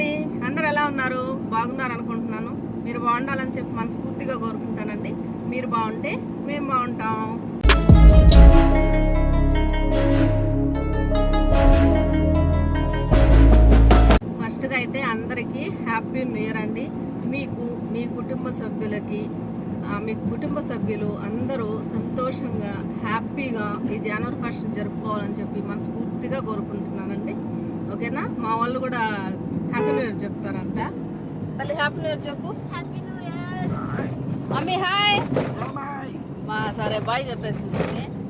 అండి అందరు ఎలా ఉన్నారు? బాగున్నారు అనుకుంటున్నాను. మీరు బాగుండాలని చెప్పి మనస్ఫూర్తిగా కోరుకుంటానండి. మీరు బాగుంటే మేము బాగుంటాం. ఫస్ట్గా అయితే అందరికీ హ్యాపీ న్యూ ఇయర్ అండి. మీకు మీ కుటుంబ సభ్యులకి మీ కుటుంబ సభ్యులు అందరూ సంతోషంగా హ్యాపీగా ఈ జనవరి ఫస్ట్ జరుపుకోవాలని చెప్పి మనస్ఫూర్తిగా కోరుకుంటున్నానండి. ఓకేనా? మా వాళ్ళు కూడా హ్యాపీ న్యూ ఇయర్ చెప్తారంట. తల్లి హ్యాపీ న్యూ ఇయర్ చెప్పు. మమ్మీ హాయ్ మా సరే బాయ్ చెప్పేసింది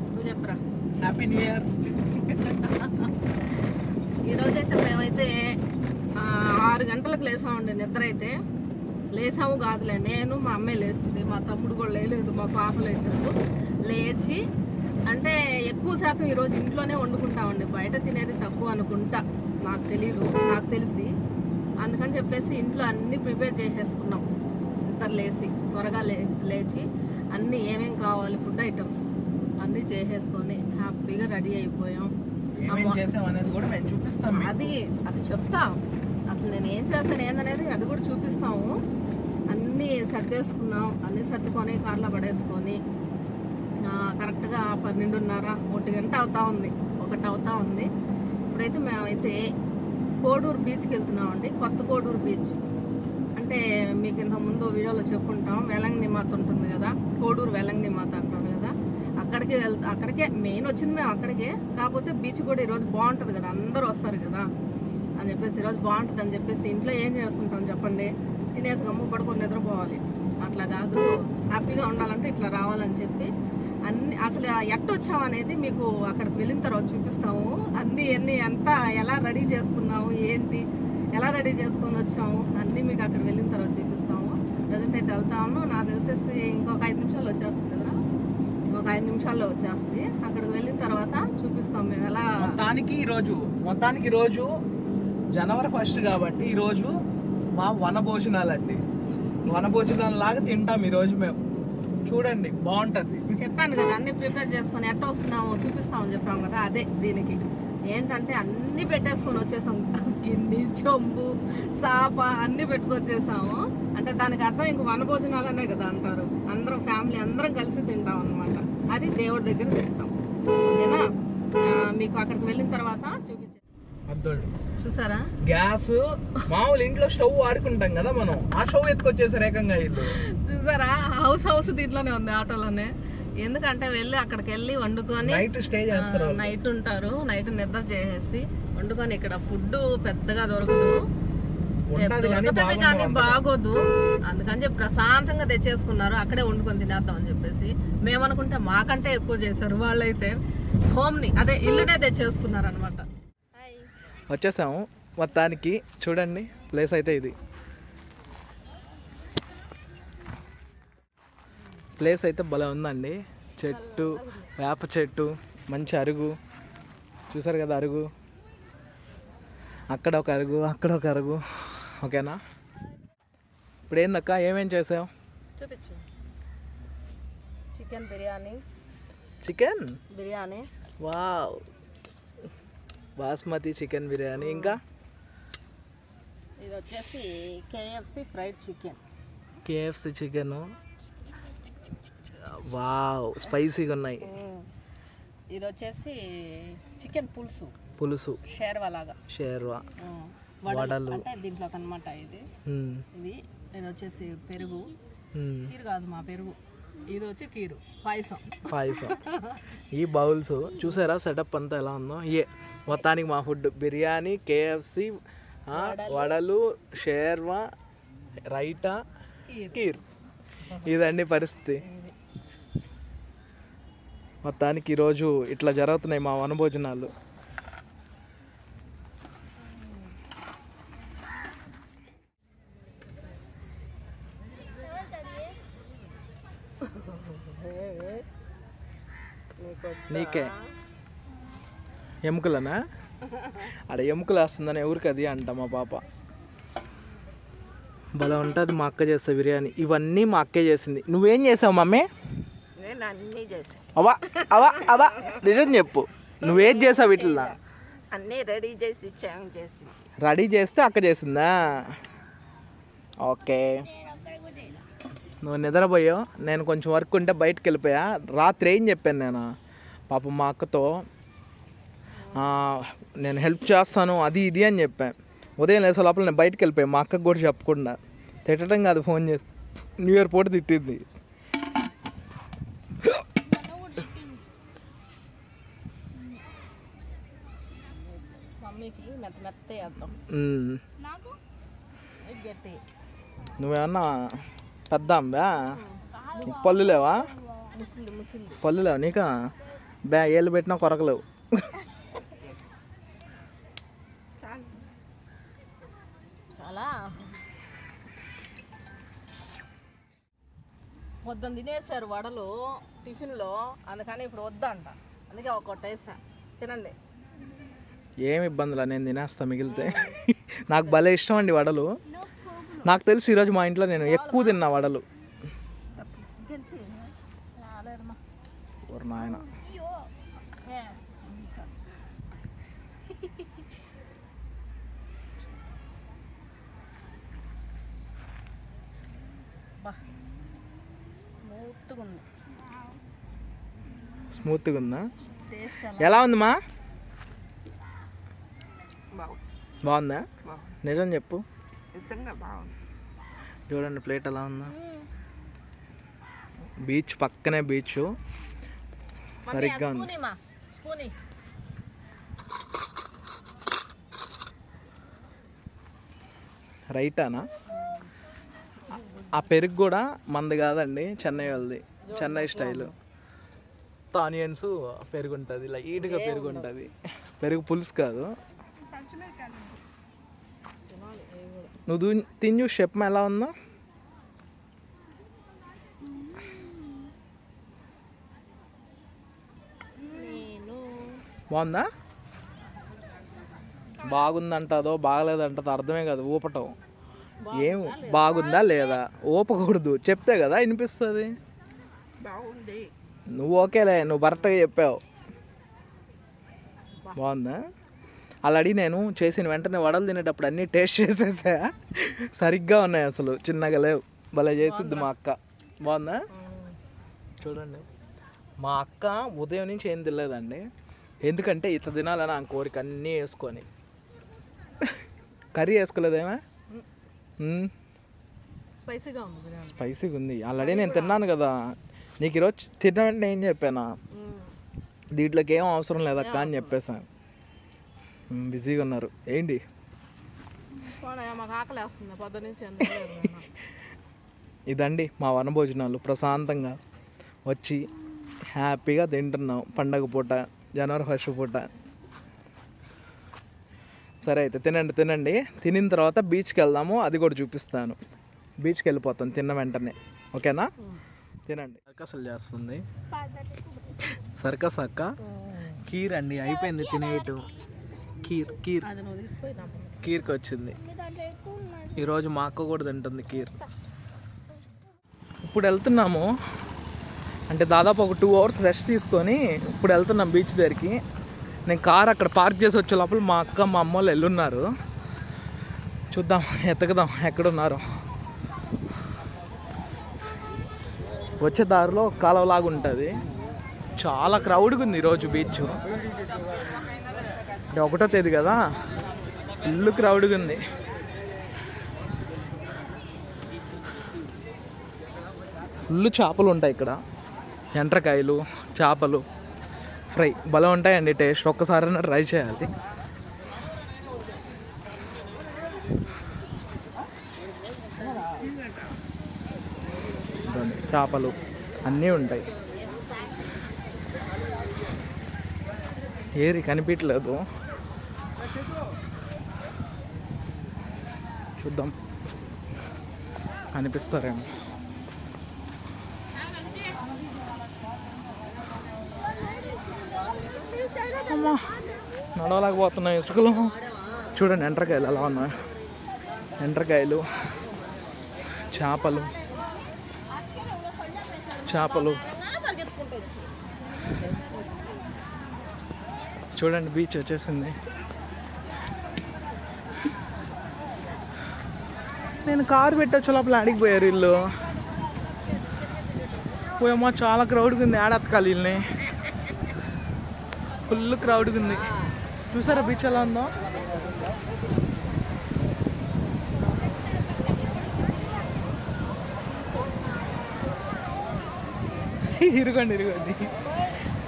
నువ్వు చెప్పురా? హ్యాపీ న్యూ ఇయర్ ఈరోజైతే మేమైతే ఆ, ఆరు గంటలకు లేసామండి నిద్ర అయితే లేసాము కాదులే నేను మా అమ్మాయి లేచింది మా తమ్ముడు కూడా లేలేదు మా పాప లేదు లేచి అంటే ఎక్కువ శాతం ఈరోజు ఇంట్లోనే వండుకుంటామండి బయట తినేది తక్కువ అనుకుంటా. నాకు తెలీదు నాకు తెలిసి. అందుకని చెప్పేసి ఇంట్లో అన్నీ ప్రిపేర్ చేసేసుకున్నాం. ఇద్దరు లేచి త్వరగా లే లేచి అన్నీ ఏమేం కావాలి ఫుడ్ ఐటమ్స్ అన్నీ చేసేసుకొని హ్యాపీగా రెడీ అయిపోయాం. అనేది కూడా మేము చూపిస్తాం. అది అది చెప్తాం. అసలు నేను ఏం చేస్తాను ఏందనేది అది కూడా చూపిస్తాము. అన్నీ సర్దేసుకున్నాం అన్నీ సర్దుకొని కార్లో పడేసుకొని కరెక్ట్గా పన్నెండున్నర ఒకటి గంట అవుతా ఉంది ఒకటి అవుతా ఉంది. ఇప్పుడైతే మేమైతే కోడూరు బీచ్కి వెళ్తున్నామండి. కొత్త కోడూరు బీచ్. అంటే మీకు ఇంతకుముందు వీడియోలో చెప్పుంటాం వెలంగిని మాత ఉంటుంది కదా. కోడూరు వెలంగిని మాత అంటారు కదా. అక్కడికి వెళ్తా అక్కడికే మెయిన్ వచ్చింది మేము అక్కడికే. కాకపోతే బీచ్ కూడా ఈరోజు బాగుంటుంది కదా. అందరూ వస్తారు కదా. అని చెప్పేసి ఈరోజు బాగుంటుంది అని చెప్పేసి ఇంట్లో ఏం చేస్తుంటాం చెప్పండి. తినేసి గమ్ము పడుకొని నిద్రపోవాలి. అట్లా కాదు. హ్యాపీగా ఉండాలంటే ఇట్లా రావాలని చెప్పి అన్ని అసలు ఎట్ట వచ్చాం అనేది మీకు అక్కడికి వెళ్ళిన తర్వాత చూపిస్తాము. అన్ని అన్ని ఎంత ఎలా రెడీ చేసుకున్నాము ఏంటి? ఎలా రెడీ చేసుకొని వచ్చాము అన్నీ మీకు అక్కడ వెళ్ళిన తర్వాత చూపిస్తాము. ప్రజెంట్ అయితే వెళ్తా ఉన్నాం. నాకు తెలిసేసి ఇంకొక ఐదు నిమిషాల్లో వచ్చేస్తుంది కదా? ఇంకొక ఐదు నిమిషాల్లో వచ్చేస్తుంది. అక్కడికి వెళ్ళిన తర్వాత చూపిస్తాం మేము ఎలా మొత్తానికి ఈరోజు మొత్తానికి ఈరోజు రోజు జనవరి ఫస్ట్ కాబట్టి ఈరోజు మా వన భోజనాలు అండి వన భోజనాలు లాగా తింటాం ఈ రోజు మేము. చూడండి బాగుంటది. చెప్పాను కదా అన్ని ప్రిపేర్ చేసుకొని ఎట్ట వస్తున్నామో చూపిస్తామని చెప్పాం కదా అదే దీనికి. ఏంటంటే అన్ని పెట్టేసుకొని వచ్చేసాం. గిన్నె చెంబు సాప అన్ని పెట్టుకొచ్చేసాము. అంటే దానికి అర్థం ఇంక వనభోజనాలనే కదా అంటారు. అందరం ఫ్యామిలీ అందరం కలిసి తింటాం అన్నమాట. అది దేవుడి దగ్గర తింటాం. ఓకేనా? మీకు అక్కడికి వెళ్ళిన తర్వాత చూసారా? గ్యాస్ మామూలు ఇంట్లో స్టవ్ వాడుకుంటాం కదా మనం. ఆ స్టవ్ ఎత్తుకొచ్చేసారు ఏకంగా ఇల్లు చూసారా? హౌస్ హౌస్ దీంట్లోనే ఉంది ఆటోలోనే. ఎందుకంటే వెళ్ళి అక్కడికి వెళ్ళి వండుకొని నైట్ స్టే చేస్తారు. నైట్ ఉంటారు. నైట్ నిద్ర చేసేసి వండుకొని ఇక్కడ ఫుడ్ పెద్దగా దొరకదు. దొరకదు కానీ. బాగోదు. అందుకని చెప్పి ప్రశాంతంగా తెచ్చేసుకున్నారు. అక్కడే వండుకొని తినేద్దాం అని చెప్పేసి. మేమనుకుంటే మాకంటే ఎక్కువ చేశారు వాళ్ళైతే. హోమ్ని అదే ఇల్లునే తెచ్చేసుకున్నారు అనమాట వచ్చేసాము. మొత్తానికి చూడండి ప్లేస్ అయితే ఇది. ప్లేస్ అయితే భలే ఉందండి. చెట్టు వేప చెట్టు మంచి అరుగు. చూసారు కదా అరుగు? అక్కడ ఒక అరుగు అక్కడ ఒక అరుగు. ఓకేనా? ఇప్పుడు ఏందక్క ఏమేం చేసావు? చూపించు. Chicken biryani. Chicken? Biryani. Wow. Basmati chicken biryani ఇంకా ఇది వచ్చేసి KFC fried chicken KFC chicken wow స్పైసీగా ఉన్నాయి ఇది వచ్చేసి చికెన్ పులుసు పులుసు షేర్వా లాగా షేర్వా వడలు. అంటే దీంట్లో అనమాట ఇది. ఇది ఇది వచ్చేసి పెరుగు. కీరు కాదు మా పెరుగు ఇది వచ్చి కీరు పాయసం. పాయసం. ఈ బౌల్స్ చూసారా సెటప్ అంతా ఎలా ఉందో? ఏ మొత్తానికి మా ఫుడ్. బిర్యానీ కేఎఫ్సి వడలు. షేర్వా రైటా కీరు. కీర్. ఇదండి పరిస్థితి. మొత్తానికి ఈరోజు ఇట్లా జరుగుతున్నాయి మా వనభోజనాలు. నీకే. ఎముకలనా? ఆడ ఎముకలు వేస్తుందని ఎవరికి అది అంట మా పాప. భలే ఉంటుంది మా అక్క చేస్తే బిర్యానీ. ఇవన్నీ మా అక్కే చేసింది. నువ్వేం చేసావు మమ్మీ? అవా అవా అవా. నిజం చెప్పు. నువ్వేం చేసావు ఇట్లా అన్నీ రెడీ చేసి. రెడీ చేస్తే అక్క చేసిందా? ఓకే. నువ్వు నిద్రపోయావు నేను కొంచెం వర్క్ ఉంటే బయటకు వెళ్ళిపోయా రాత్రి ఏం చెప్పాను నేను? పాపం మా అక్కతో నేను హెల్ప్ చేస్తాను అది ఇది అని చెప్పాను. ఉదయం లేసే లోపల నేను బయటకు వెళ్ళిపోయాను మా అక్కకు కూడా చెప్పకుండా. తిట్టడం కాదు ఫోన్ చేసి. న్యూ ఇయర్ పూట తిట్టింది. నువ్వేమన్నా పెద్ద అంబా నీకు పళ్ళు లేవా పళ్ళు లేవా నీకా? బ్యా ఏళ్ళు పెట్టినా కొరకలేవు చాలా. పొద్దున్న తినేసారు వడలు టిఫిన్లో అందుకని ఇప్పుడు వద్దంట. అందుకే ఒక్కొక్కటి వేసా. తినండి. ఏమి ఇబ్బందులు నేను తినేస్తా మిగిలితే. నాకు భలే ఇష్టం అండి వడలు. నాకు తెలిసి ఈరోజు మా ఇంట్లో నేను ఎక్కువ తిన్నా వడలు. నాయన. స్మూత్గా ఉంది. ఎలా ఉంది మా? బాగుంది. బాగుందా? బాగుంది. నిజం చెప్పు. నిజంగా బాగుంది. చూడండి ప్లేట్ ఎలా ఉందా. బీచ్ పక్కనే బీచ్. సరిగ్గా ఉంది. రైటానా? ఆ పెరుగు కూడా మంది కాదండి చెన్నై వాళ్ళది. చెన్నై స్టైల్. ఆనియన్స్ పెరుగు ఉంటుంది లైట్గా పెరుగు ఉంటుంది. పెరుగు పులుసు కాదు. నువ్వు తిని చూసి చెప్పమా ఎలా ఉందో బాగుందా? బాగుందంటదో బాగలేదంటదో అర్థమే కాదు ఊపటం. ఏం బాగుందా లేదా? ఊపకూడదు చెప్తే కదా వినిపిస్తుంది. నువ్వు ఓకేలే నువ్వు కరెక్ట్గా చెప్పావు. బాగుందా? అడిగి నేను చేసిన వెంటనే వడలు తినేటప్పుడు అన్నీ టేస్ట్ చేసేసా. సరిగ్గా ఉన్నాయి అసలు. చిన్నగా లేవు. భలే చేసిద్ది మా అక్క. బాగుందా? చూడండి. మా అక్క ఉదయం నుంచి ఏం తినలేదండి. ఎందుకంటే ఇట్లా తినాలని ఆ కోరిక అన్నీ వేసుకొని. కర్రీ వేసుకోలేదేమా. స్పైసీగా ఉంది స్పైసీగా ఉంది. ఆల్రెడీ నేను తిన్నాను కదా. నీకు ఈరోజు తిన్న వెంటనే ఏం చెప్పానా? దీంట్లోకి ఏం అవసరం లేదక్క అని చెప్పేసాను బిజీగా ఉన్నారు. ఏంటి. ఇదండి మా వనభోజనాలు. ప్రశాంతంగా వచ్చి హ్యాపీగా తింటున్నాం. పండగ పూట జనవరి ఫస్ట్ పూట. సరే అయితే తినండి తినండి. తినిన తర్వాత బీచ్కి వెళ్దాము. అది కూడా చూపిస్తాను. బీచ్కి వెళ్ళిపోతాను తిన్న వెంటనే. ఓకేనా? తినండి. సర్కస్లు చేస్తుంది. సర్కస్ అక్క? కీర్ అండి అయిపోయింది తినేయటం కీర్ కీర్. కీర్కి వచ్చింది. ఈరోజు మా అక్క కూడా తింటుంది కీర్. ఇప్పుడు వెళ్తున్నాము. అంటే దాదాపు ఒక టూ అవర్స్ రెస్ట్ తీసుకొని ఇప్పుడు వెళ్తున్నాం బీచ్ దగ్గరికి. నేను కార్ అక్కడ పార్క్ చేసి వచ్చే లోపల మా అక్క మా అమ్మ వాళ్ళు వెళ్ళున్నారు చూద్దాం ఎతకదాం ఎక్కడున్నారో. వచ్చే దారిలో ఒక కాలువలాగా ఉంటుంది. చాలా క్రౌడ్గా ఉంది ఈరోజు బీచ్ అంటే ఒకటో తేదీ కదా? ఫుల్ క్రౌడ్గా ఉంది. ఫుల్ చేపలు ఉంటాయి ఇక్కడ. ఎండ్రకాయలు చేపలు ఫ్రై. భలే ఉంటాయండి టేస్ట్. ఒక్కసారైనా ట్రై చేయాలి. చేపలు అన్నీ ఉంటాయి. ఏరి కనిపించలేదు. చూద్దాం. కనిపిస్తారేమో అమ్మా నడవలేకపోతున్నాయి ఇసుకలు. చూడండి ఎండ్రకాయలు ఎలా ఉన్నాయి. ఎండ్రకాయలు చేపలు చేపలు. చూడండి బీచ్ వచ్చేసింది. నేను కారు పెట్టచ్చు లోపల అడిగి పోయారు ఇల్లు పోయమ్మా చాలా క్రౌడ్గా ఉంది ఆడెత్తకాలి వీళ్ళని. ఫుల్ క్రౌడ్గా ఉంది. చూసారా బీచ్ ఎలా ఉందో? ఇరుగండి ఇరుగండి.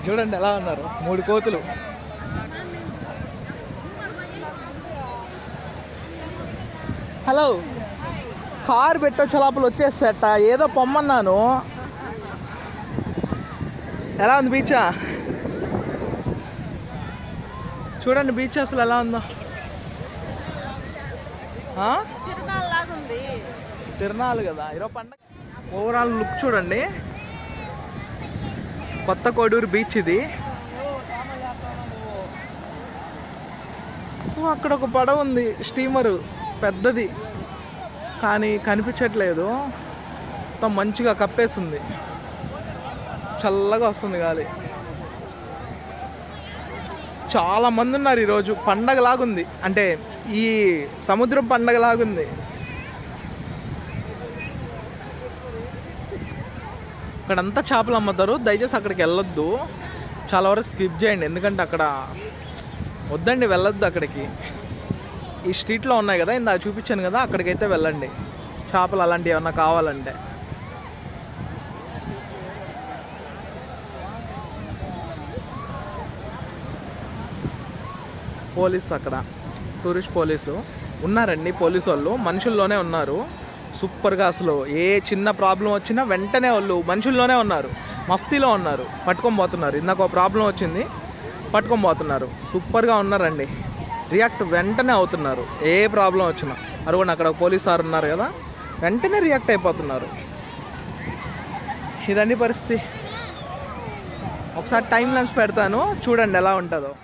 చూడండి ఎలా ఉన్నారు. మూడు కోతులు. హలో కారు పెట్టొచ్చు లోపల వచ్చేస్తేట ఏదో పొమ్మన్నాను. ఎలా ఉంది బీచా? చూడండి బీచ్ అసలు ఎలా ఉందో. తిరణాలు కదా. ఈరోజు పండగ. ఓవరాల్ లుక్ చూడండి. కొత్త కోడూరు బీచ్ ఇది. అక్కడ ఒక పడవ ఉంది. స్టీమరు. పెద్దది. కానీ కనిపించట్లేదు. మొత్తం మంచిగా కప్పేస్తుంది. చల్లగా వస్తుంది గాలి. చాలా మంది ఉన్నారు ఈరోజు. పండగలాగుంది. అంటే ఈ సముద్రం పండగలాగుంది. ఇక్కడంతా చేపలు అమ్ముతారు. దయచేసి అక్కడికి వెళ్ళొద్దు. చాలా వరకు స్కిప్ చేయండి. ఎందుకంటే అక్కడ వద్దండి వెళ్ళొద్దు అక్కడికి. ఈ స్ట్రీట్లో ఉన్నాయి కదా ఇందా చూపించాను కదా అక్కడికైతే వెళ్ళండి. చేపలు అలాంటివి ఏమన్నా కావాలంటే. పోలీస్ అక్కడ టూరిస్ట్ పోలీసు. ఉన్నారండి పోలీసు వాళ్ళు మనుషుల్లోనే ఉన్నారు. సూపర్గా అసలు ఏ చిన్న ప్రాబ్లం వచ్చినా వెంటనే వాళ్ళు మనుషుల్లోనే ఉన్నారు. మఫ్తీలో ఉన్నారు పట్టుకొని పోతున్నారు. ఇందాక ఒక ప్రాబ్లం వచ్చింది పట్టుకొని పోతున్నారు. సూపర్గా ఉన్నారండి. రియాక్ట్ వెంటనే అవుతున్నారు. ఏ ప్రాబ్లం వచ్చినా. అరుగుండి అక్కడ పోలీస్ సార్ ఉన్నారు కదా. వెంటనే రియాక్ట్ అయిపోతున్నారు. ఇదండి పరిస్థితి. ఒకసారి టైం లెన్స్ పెడతాను. చూడండి ఎలా ఉంటుందో.